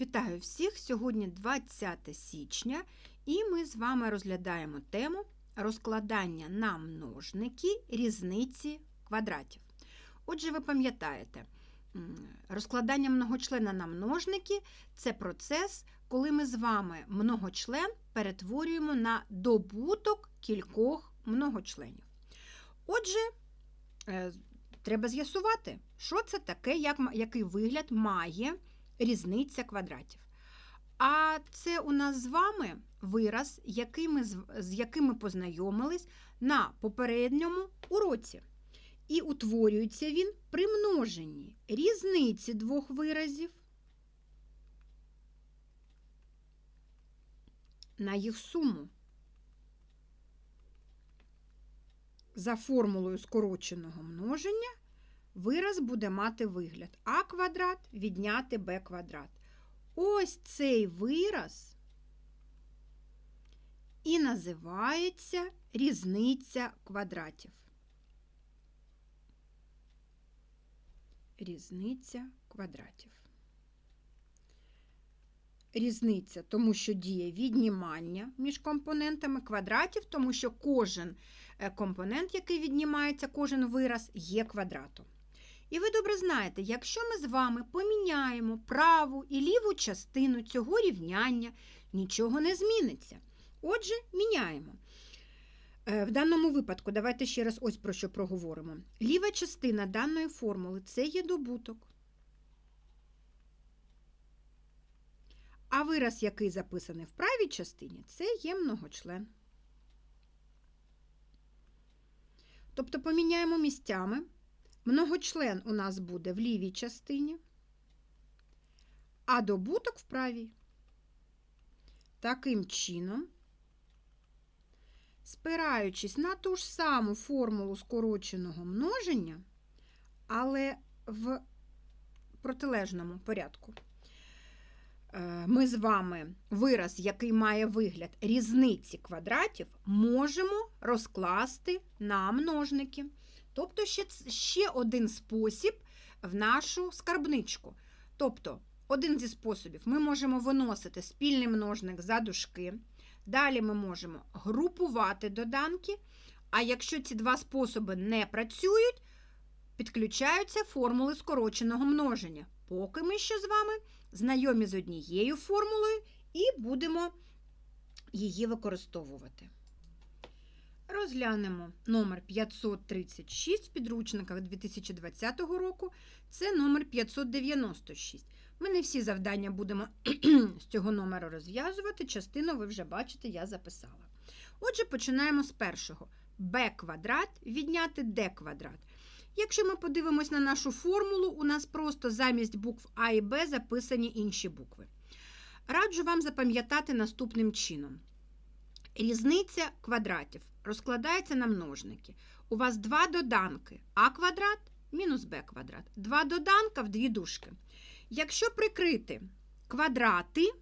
Вітаю всіх! Сьогодні 20 січня, і ми з вами розглядаємо тему розкладання на множники різниці квадратів. Отже, ви пам'ятаєте, розкладання многочлена на множники це процес, коли ми з вами многочлен перетворюємо на добуток кількох многочленів. Отже, е, треба з'ясувати, що це таке, як, який вигляд має різниця квадратів. А це у нас з вами вираз, який ми, з- яким ми познайомились на попередньому уроці. І утворюється він при множенні різниці двох виразів на їх суму. За формулою скороченого множення вираз буде мати вигляд а квадрат відняти b квадрат. Ось цей вираз і називається різниця квадратів. Різниця квадратів. Різниця, тому що діє віднімання між компонентами квадратів, тому що кожен е, компонент, який віднімається, кожен вираз, є квадратом. І ви добре знаєте, якщо ми з вами поміняємо праву і ліву частину цього рівняння, нічого не зміниться. Отже, міняємо. Е, В даному випадку, давайте ще раз ось про що проговоримо. Ліва частина даної формули це є добуток. А вираз, який записаний в правій частині, це є многочлен. Тобто поміняємо місцями. Многочлен у нас буде в лівій частині, а добуток в правій. Таким чином, спираючись на ту ж саму формулу скороченого множення, але в протилежному порядку, е, ми з вами вираз, який має вигляд різниці квадратів, можемо розкласти на множники. Тобто ще, ще один спосіб в нашу скарбничку. Тобто, один зі способів ми можемо виносити спільний множник за дужки. Далі ми можемо групувати доданки. А якщо ці два способи не працюють, підключаються формули скороченого множення. Поки ми ще з вами знайомі з однією формулою і будемо її використовувати. Розглянемо номер 536 в підручниках 2020 року. Це номер 596. Ми не всі завдання будемо з цього номеру розв'язувати. Частину ви вже бачите, я записала. Отже, починаємо з першого. b квадрат відняти d квадрат. Якщо ми подивимось на нашу формулу, у нас просто замість букв А і Б записані інші букви. Раджу вам запам'ятати наступним чином. Різниця квадратів розкладається на множники. У вас два доданки а квадрат мінус b квадрат. Два доданка в дві дужки. Якщо прикрити квадрати,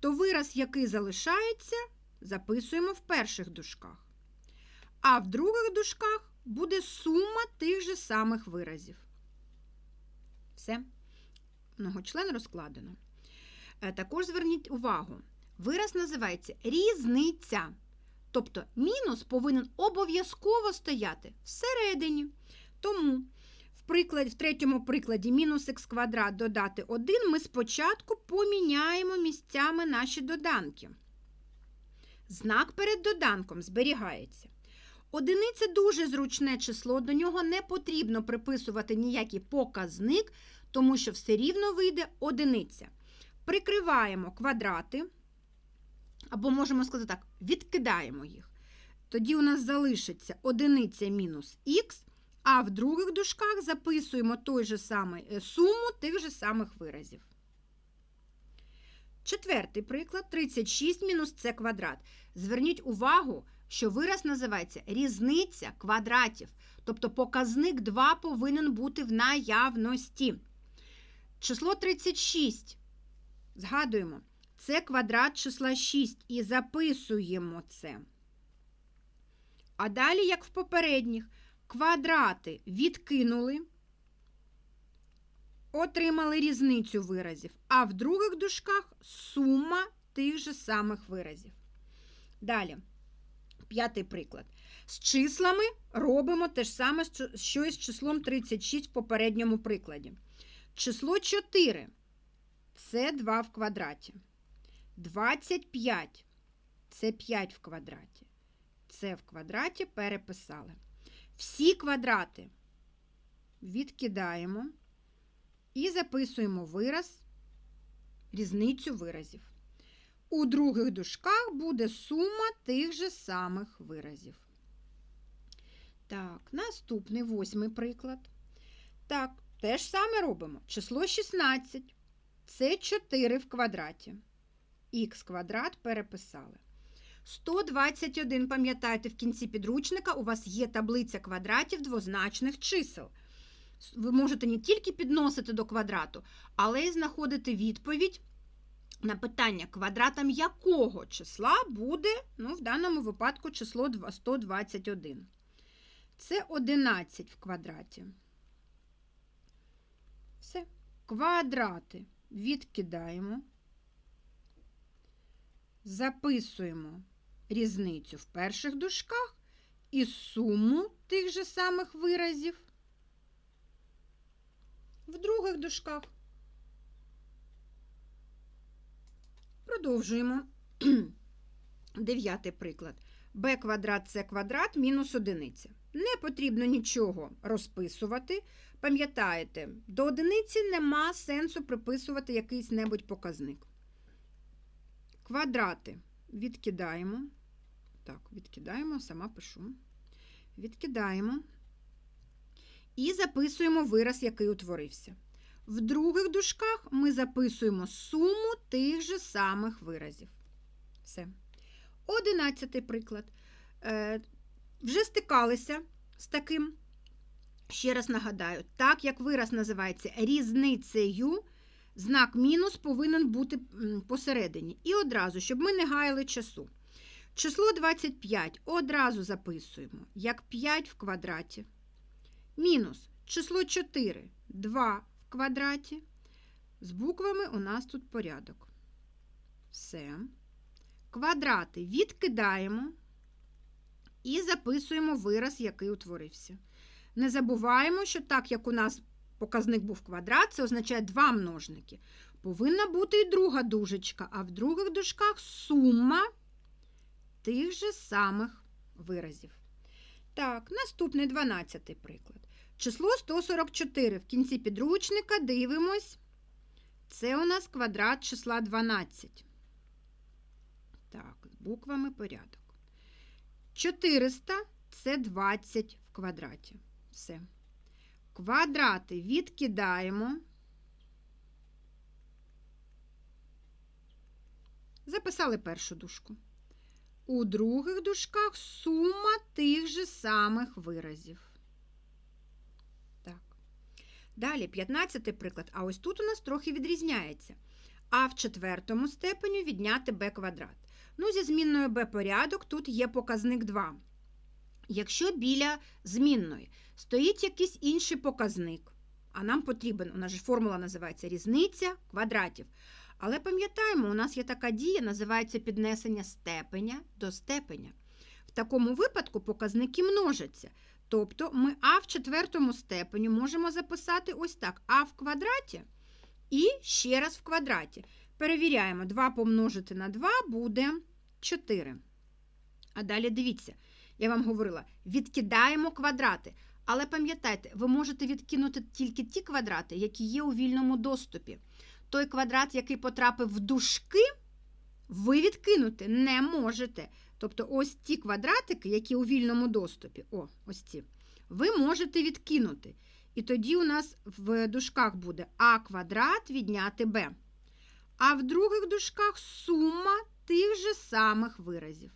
то вираз, який залишається, записуємо в перших дужках. А в других дужках буде сума тих же самих виразів. Все. Многочлен розкладено. Е, Також зверніть увагу, вираз називається різниця. Тобто мінус повинен обов'язково стояти всередині. Тому в, приклад, в третьому прикладі мінус х квадрат додати 1 ми спочатку поміняємо місцями наші доданки. Знак перед доданком зберігається. Одиниця дуже зручне число, до нього не потрібно приписувати ніякий показник, тому що все рівно вийде одиниця. Прикриваємо квадрати, або можемо сказати так, відкидаємо їх. Тоді у нас залишиться одиниця мінус х, а в других дужках записуємо той же самий е, суму тих же самих виразів. Четвертий приклад 36 мінус c квадрат. Зверніть увагу, що вираз називається різниця квадратів. Тобто показник 2 повинен бути в наявності. Число 36. Згадуємо, це квадрат числа 6 і записуємо це. А далі, як в попередніх, квадрати відкинули, отримали різницю виразів, а в других дужках сума тих же самих виразів. Далі, п'ятий приклад. З числами робимо те ж саме, що- і з числом 36 в попередньому прикладі. Число 4 це 2 в квадраті. 25 це 5 в квадраті. Це в квадраті переписали. Всі квадрати відкидаємо і записуємо вираз, різницю виразів. У других дужках буде сума тих же самих виразів. Так, наступний восьмий приклад. Так, те ж саме робимо. Число 16 це 4 в квадраті. Х квадрат переписали. 121, пам'ятайте, в кінці підручника у вас є таблиця квадратів двозначних чисел. Ви можете не тільки підносити до квадрату, але й знаходити відповідь на питання, квадратом якого числа буде, ну, в даному випадку, число 121. Це 11 в квадраті. Все. Квадрати відкидаємо. Записуємо різницю в перших дужках і суму тих же самих виразів в других дужках. Продовжуємо. Дев'ятий приклад. b квадрат c квадрат мінус одиниця. Не потрібно нічого розписувати. Пам'ятаєте, до одиниці нема сенсу приписувати якийсь небудь показник. Квадрати відкидаємо. Так, відкидаємо, сама пишу. Відкидаємо. І записуємо вираз, який утворився. В других дужках ми записуємо суму тих же самих виразів. Все. Одинадцятий приклад. Е, вже стикалися з таким. Ще раз нагадаю, так як вираз називається різницею, знак мінус повинен бути посередині. І одразу, щоб ми не гаяли часу. Число 25 одразу записуємо, як 5 в квадраті. Мінус число 4 2 в квадраті. З буквами у нас тут порядок. Все. Квадрати відкидаємо і записуємо вираз, який утворився. Не забуваємо, що так як у нас показник був квадрат, це означає два множники. Повинна бути і друга дужечка, а в других дужках сума тих же самих виразів. Так, наступний 12 приклад. Число 144 в кінці підручника дивимось. Це у нас квадрат числа 12. Так, з буквами порядок. 400 це 20 в квадраті. Все. Квадрати відкидаємо. Записали першу дужку. У других дужках сума тих же самих виразів. Так. Далі 15 приклад. А ось тут у нас трохи відрізняється. А в четвертому степеню відняти b квадрат. Ну, зі змінною b порядок тут є показник 2. Якщо біля змінної стоїть якийсь інший показник, а нам потрібен, у нас же формула називається різниця квадратів. Але пам'ятаємо, у нас є така дія, називається піднесення степеня до степеня. В такому випадку показники множаться. Тобто ми а в четвертому степені можемо записати ось так: а в квадраті і ще раз в квадраті. Перевіряємо, 2 помножити на 2 буде 4. А далі дивіться, я вам говорила, відкидаємо квадрати. Але пам'ятайте, ви можете відкинути тільки ті квадрати, які є у вільному доступі. Той квадрат, який потрапив в дужки, ви відкинути не можете. Тобто, ось ті квадратики, які у вільному доступі, о, ось ці, ви можете відкинути. І тоді у нас в дужках буде а квадрат відняти b. А в других дужках сума тих же самих виразів.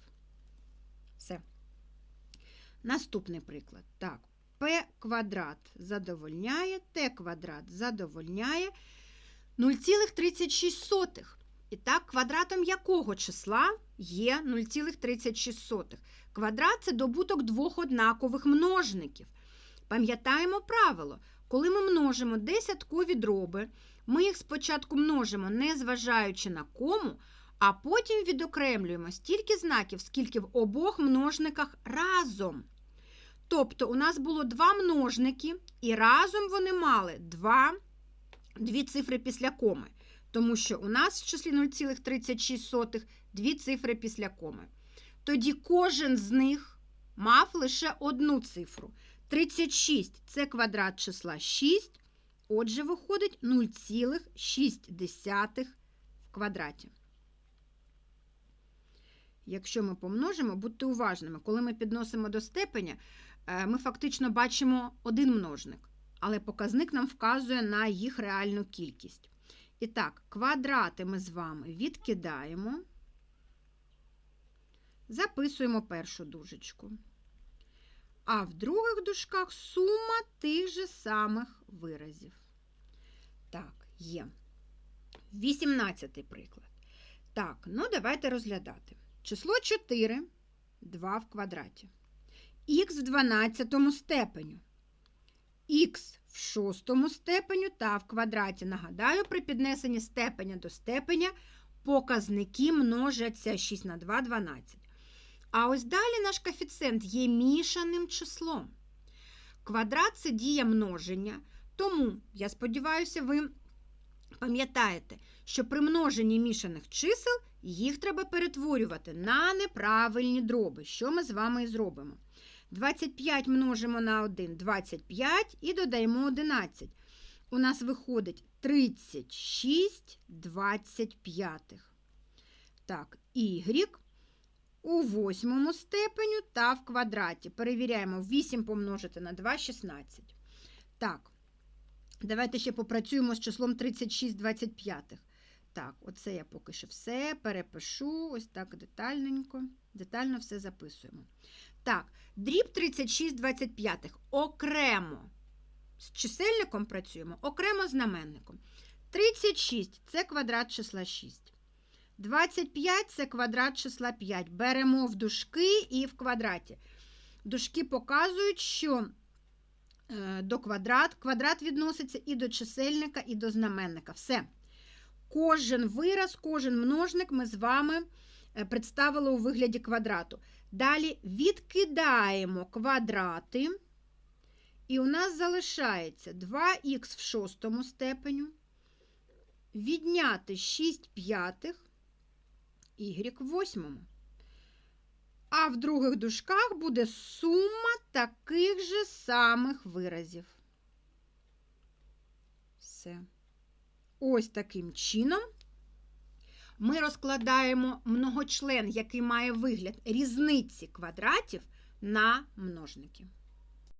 Наступний приклад. Так, p квадрат задовольняє, t квадрат задовольняє 0,36. І так, квадратом якого числа є 0,36? Квадрат це добуток двох однакових множників. Пам'ятаємо правило. Коли ми множимо десяткові дроби, ми їх спочатку множимо, не зважаючи на кому, а потім відокремлюємо стільки знаків, скільки в обох множниках разом. Тобто у нас було два множники, і разом вони мали два, дві цифри після коми, тому що у нас в числі 0,36 дві цифри після коми. Тоді кожен з них мав лише одну цифру. 36 це квадрат числа 6, отже, виходить 0,6 в квадраті. Якщо ми помножимо, будьте уважними, коли ми підносимо до степеня, е, ми фактично бачимо один множник, але показник нам вказує на їх реальну кількість. І так, квадрати ми з вами відкидаємо, записуємо першу дужечку. А в других дужках сума тих же самих виразів. Так, є. 18 приклад. Так, ну давайте розглядати. Число 4 2 в квадраті. Х в 12 степеню. Х в 6 степеню та в квадраті. Нагадаю, при піднесенні степеня до степеня показники множаться 6 на 2 12. А ось далі наш коефіцієнт є мішаним числом. Квадрат це дія множення. Тому, я сподіваюся, ви пам'ятаєте, що при множенні мішаних чисел їх треба перетворювати на неправильні дроби, що ми з вами і зробимо. 25 множимо на 1 25 і додаємо 11. У нас виходить 36 25. Так, y у восьмому степеню та в квадраті. Перевіряємо 8 помножити на 2 16. Так, давайте ще попрацюємо з числом 36 25. Так, оце я поки що все перепишу, ось так детальненько, детально все записуємо. Так, дріб 36 25. Окремо з чисельником працюємо, окремо знаменником. 36 це квадрат числа 6. 25 це квадрат числа 5. Беремо в дужки і в квадраті. Дужки показують, що е, до квадрат, квадрат відноситься і до чисельника, і до знаменника. Все. Кожен вираз, кожен множник ми з вами е, представили у вигляді квадрату. Далі відкидаємо квадрати, і у нас залишається 2х в шостому степеню, відняти 6 п'ятих, y в восьмому. А в других дужках буде сума таких же самих виразів. Все. Ось таким чином ми розкладаємо многочлен, який має вигляд різниці квадратів на множники.